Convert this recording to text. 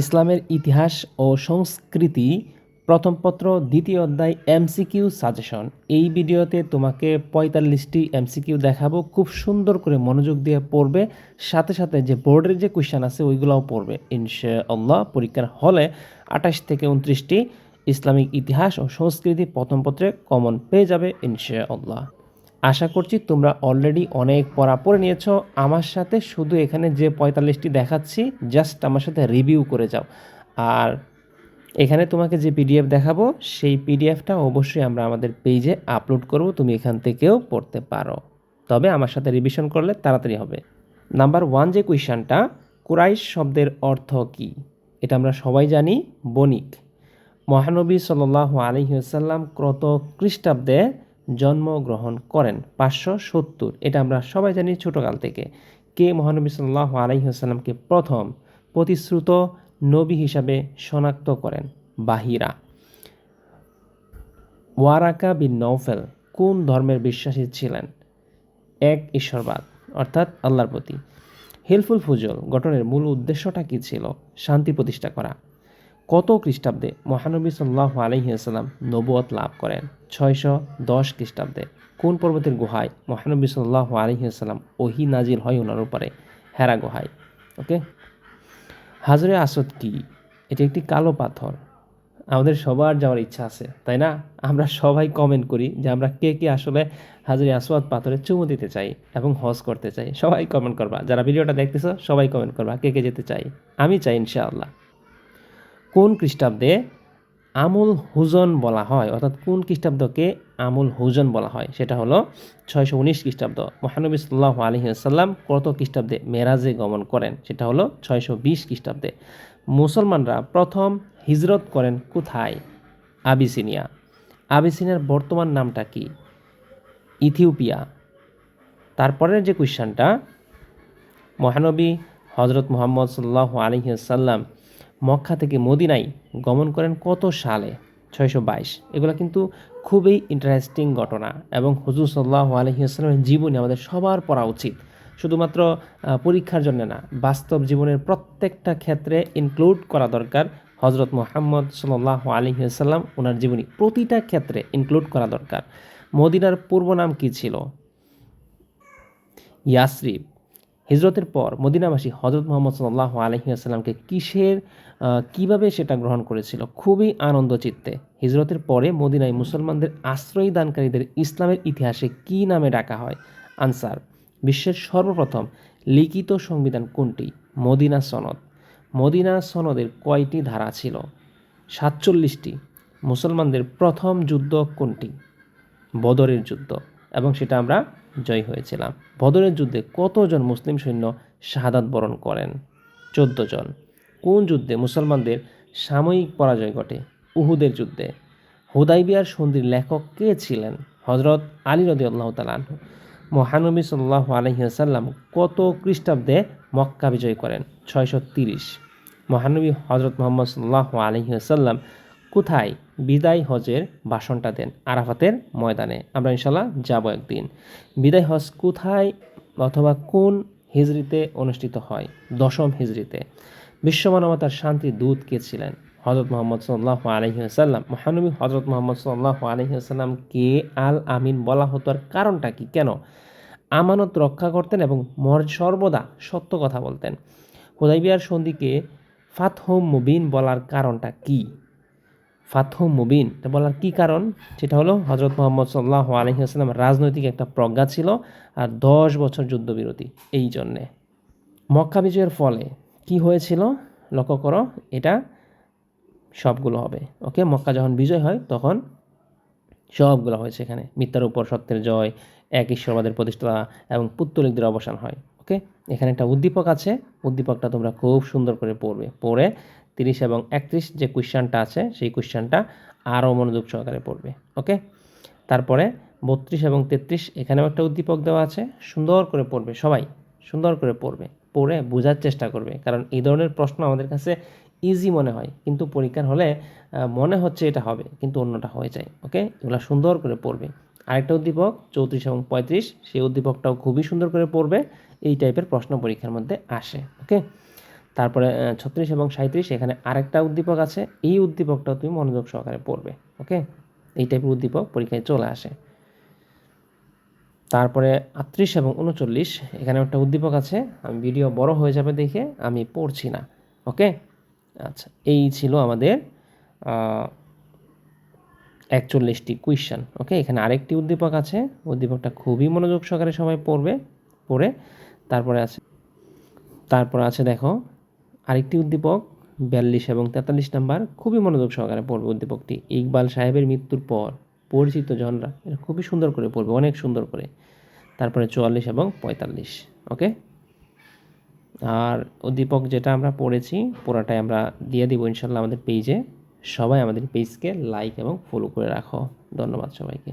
ইসলামের ইতিহাস ও সংস্কৃতি, প্রথম পত্র, দ্বিতীয় অধ্যায়, এমসিকিউ সাজেশন। এই ভিডিওতে তোমাকে পঁয়তাল্লিশটি এমসিকিউ দেখাবো, খুব সুন্দর করে মনোযোগ দিয়ে পড়বে। সাথে সাথে যে বোর্ডের যে কোয়েশ্চান আছে, ওইগুলোও পড়বে। ইনশাআল্লাহ, পরীক্ষার হলে আঠাশ থেকে উনত্রিশটি ইসলামিক ইতিহাস ও সংস্কৃতি প্রথম পত্রে কমন পেয়ে যাবে, ইনশাআল্লাহ। আশা করছি তোমরা অলরেডি অনেক পড়া পড়ে নিয়েছো। আমার সাথে শুধু এখানে যে পঁয়তাল্লিশটি দেখাচ্ছি জাস্ট আমার সাথে রিভিউ করে যাও। আর এখানে তোমাকে যে পিডিএফ দেখাবো, সেই পিডিএফটা অবশ্যই আমরা আমাদের পেজে আপলোড করব। তুমি এখান থেকেও পড়তে পারো। তবে আমার সাথে রিভিশন করলে তাড়াতাড়ি হবে। নাম্বার ওয়ান যে কোয়েশ্চানটা কুরাইশ শব্দের অর্থ কী? এটা আমরা সবাই জানি, বণিক। মহানবী সাল্লাহ আলহিহাসাল্লাম কত খ্রিস্টাব্দে জন্মগ্রহণ করেন। পাঁচশো সত্তর, এটা আমরা সবাই জানি ছোটোকাল থেকে। কে মহানবী সাল্লাহ আলহিহাসাল্লামকে প্রথম প্রতিশ্রুত নবী হিসাবে শনাক্ত করেন? বাহিরা। ওয়ারাকা বিন নৌফেল কোন ধর্মের বিশ্বাসী ছিলেন? এক, ঈশ্বরবাদ, অর্থাৎ আল্লাহর প্রতি। হেলফুল ফুজল গঠনের মূল উদ্দেশ্যটা কী ছিল? শান্তি প্রতিষ্ঠা করা। কত খ্রিস্টাব্দে মহানবী সাল্লাহ আলহিহাস্লাম নবুয়ত লাভ করেন? ছয়শো দশ খ্রিস্টাব্দে। কোন পর্বতের গুহায় মহানবী সাল্লাহ আলহিহাস্লাম ওহি নাজিল হয় ওনার উপরে? হেরা গুহায়। ওকে? হাজরে আসদ কি? এটি একটি কালো পাথর। আমাদের সবার যাওয়ার ইচ্ছা আছে, তাই না? আমরা সবাই কমেন্ট করি যে আমরা কে কে আসলে হাজরে আসওয়াদ পাথরে চুমু দিতে চাই এবং হজ করতে চাই। সবাই কমেন্ট করবা। যারা ভিডিওটা দেখতেছো, সবাই কমেন্ট করবা কে কে যেতে চাই। আমি চাই ইনশাআল্লাহ। কোন খ্রিস্টাব্দে আমুল হুজন বলা হয়? অর্থাৎ কোন খ্রিস্টাব্দকে আমুল হুজন বলা হয়? সেটা হলো ছয়শো উনিশ খ্রিস্টাব্দ। মহানবী সাল্লাহ আলহিহাল্লাম কত খ্রিস্টাব্দে মেরাজে গমন করেন? সেটা হলো ছয়শো বিশ খ্রিস্টাব্দে। মুসলমানরা প্রথম হিজরত করেন কোথায়? আবিসিনিয়া। আবিসিনিয়ার বর্তমান নামটা কি? ইথিওপিয়া। তারপরের যে কোয়েশ্চানটা, মহানবী হজরত মোহাম্মদ সাল্লাহ আলহিহাল্লাম মক্কা থেকে মদিনায় গমন করেন কত সালে? ছয়শো বাইশ। এগুলো কিন্তু খুবই ইন্টারেস্টিং ঘটনা এবং হুজুর সাল্লাহ আলহিহাস্লামের জীবনী আমাদের সবার পড়া উচিত। শুধুমাত্র পরীক্ষার জন্য না, বাস্তব জীবনের প্রত্যেকটা ক্ষেত্রে ইনক্লুড করা দরকার। হজরত মোহাম্মদ সাল্লাহ আলহিহাস্লাম ওনার জীবনী প্রতিটা ক্ষেত্রে ইনক্লুড করা দরকার। মদিনার পূর্ব নাম কী ছিল? ইয়াসরিফ হিজরতের পর মদিনাবাসী হজরত মোহাম্মদ সাল্লাহ আলহিহাস্লামকে কিসের কীভাবে সেটা গ্রহণ করেছিল? খুবই আনন্দ চিত্তে। হিজরতের পরে মদিনায় মুসলমানদের আশ্রয় দানকারীদের ইসলামের ইতিহাসে কি নামে ডাকা হয়? আনসার, বিশ্বের সর্বপ্রথম লিখিত সংবিধান কোনটি? মদিনা সনদ। মদিনা সনদের কয়টি ধারা ছিল? সাতচল্লিশটি। মুসলমানদের প্রথম যুদ্ধ কোনটি? বদরের যুদ্ধ। এবং সেটা আমরা জয় হয়েছিলাম। বদরের যুদ্ধে কতজন মুসলিম সৈন্য শাহাদাত বরণ করেন? চোদ্দ জন। কোন যুদ্ধে মুসলমানদের সাময়িক পরাজয় ঘটে? উহুদের যুদ্ধে। হুদাইবিয়ার সন্ধির লেখক কে ছিলেন? হজরত আলী রদি আল্লাহ তালাহ মহানবী সাল্লাহ আলহিহাসাল্লাম কত খ্রিস্টাব্দে মক্কা বিজয় করেন? ছয়শো তিরিশ। মহানবী হজরত মোহাম্মদ সাল্লাহ আলহিহাসাল্লাম কোথায় বিদায় হজের ভাষণটা দেন? আরাফাতের ময়দানে। আমরা ইনশাল্লাহ যাব একদিন। বিদায় হজ কোথায় অথবা কোন হিজড়িতে অনুষ্ঠিত হয়? দশম হিজড়িতে বিশ্বমানবতার শান্তির দূত কে ছিলেন? হজরত মোহাম্মদ সাল্লাহ আলহিহাসাল্লাম মহানবী হজরত মোহাম্মদ সাল্লাহ আলহিহাসাল্লাম কে আল আমিন বলা হতো আর কারণটা কি? কেন? আমানত রক্ষা করতেন এবং মর সর্বদা সত্য কথা বলতেন। হুদাইবিয়ার সন্ধিকে ফাতহম মুবিন বলার কারণটা কি? ফাতহম মুবিন। বলার কি কারণ? সেটা হলো হজরত মোহাম্মদ সাল্লাহ আলহিহাস্লাম রাজনৈতিক একটা প্রজ্ঞা ছিল আর দশ বছর যুদ্ধবিরতি এই জন্যে। মক্কা বিজয়ের ফলে কি হয়েছিল? লক্ষ্য করো, এটা সবগুলো হবে। ওকে, মক্কা যখন বিজয় হয়, তখন সবগুলো হয়েছে এখানে মিথ্যার উপর সত্যের জয়, এক ঈশ্বরবাদের প্রতিষ্ঠা এবং পুত্তলিকদের অবসান হয়। ওকে, এখানে একটা উদ্দীপক আছে। উদ্দীপকটা তোমরা খুব সুন্দর করে পড়বে। পড়ে তিরিশ এবং একত্রিশ যে কোয়েশ্চানটা আছে, সেই কোয়েশ্চানটা আরও মনোযোগ সহকারে পড়বে, ওকে? তারপরে বত্রিশ এবং তেত্রিশ, এখানেও একটা উদ্দীপক দেওয়া আছে, সুন্দর করে পড়বে সবাই, সুন্দর করে পড়বে, পড়ে বোঝার চেষ্টা করবে, কারণ এই ধরনের প্রশ্ন আমাদের কাছে ইজি মনে হয়, কিন্তু পরীক্ষার হলে মনে হচ্ছে এটা হবে, কিন্তু অন্যটা হয়ে যায়, ওকে? এগুলো সুন্দর করে পড়বে। আরেকটা উদ্দীপক, চৌত্রিশ এবং পঁয়ত্রিশ, সেই উদ্দীপকটাও খুবই সুন্দর করে পড়বে, এই টাইপের প্রশ্ন পরীক্ষার মধ্যে আসে, ওকে? তারপরে ছত্রিশ এবং সাঁত্রিশ এখানে আরেকটা উদ্দীপক আছে। এই উদ্দীপকটাও তুমি মনোযোগ সহকারে পড়বে, ওকে? এই টাইপের উদ্দীপক পরীক্ষায় চলে আসে। তারপরে আটত্রিশ এবং উনচল্লিশ, এখানে একটা উদ্দীপক আছে। আমি ভিডিও বড় হয়ে যাবে দেখে আমি পড়ছি না, ওকে? আচ্ছা এই ছিল আমাদের একচল্লিশটি কুইশন ওকে? এখানে আরেকটি উদ্দীপক আছে। উদ্দীপকটা খুবই মনোযোগ সহকারে সবাই পড়বে, পড়ে। তারপরে আছে, তারপর আছে দেখো আরেকটি উদ্দীপক বিয়াল্লিশ এবং তেতাল্লিশ নাম্বার খুবই মনোযোগ সহকারে পড়বে উদ্দীপকটি। ইকবাল সাহেবের মৃত্যুর পর পরিচিত জনরা এটা খুবই সুন্দর করে পড়বে, অনেক সুন্দর করে। তারপরে চুয়াল্লিশ এবং পঁয়তাল্লিশ, ওকে? আর উদ্দীপক যেটা আমরা পড়েছি, পুরোটাই আমরা দিয়ে দিব ইনশাল্লাহ আমাদের পেজে সবাই আমাদের পেজকে লাইক এবং ফলো করে রাখো। ধন্যবাদ সবাইকে।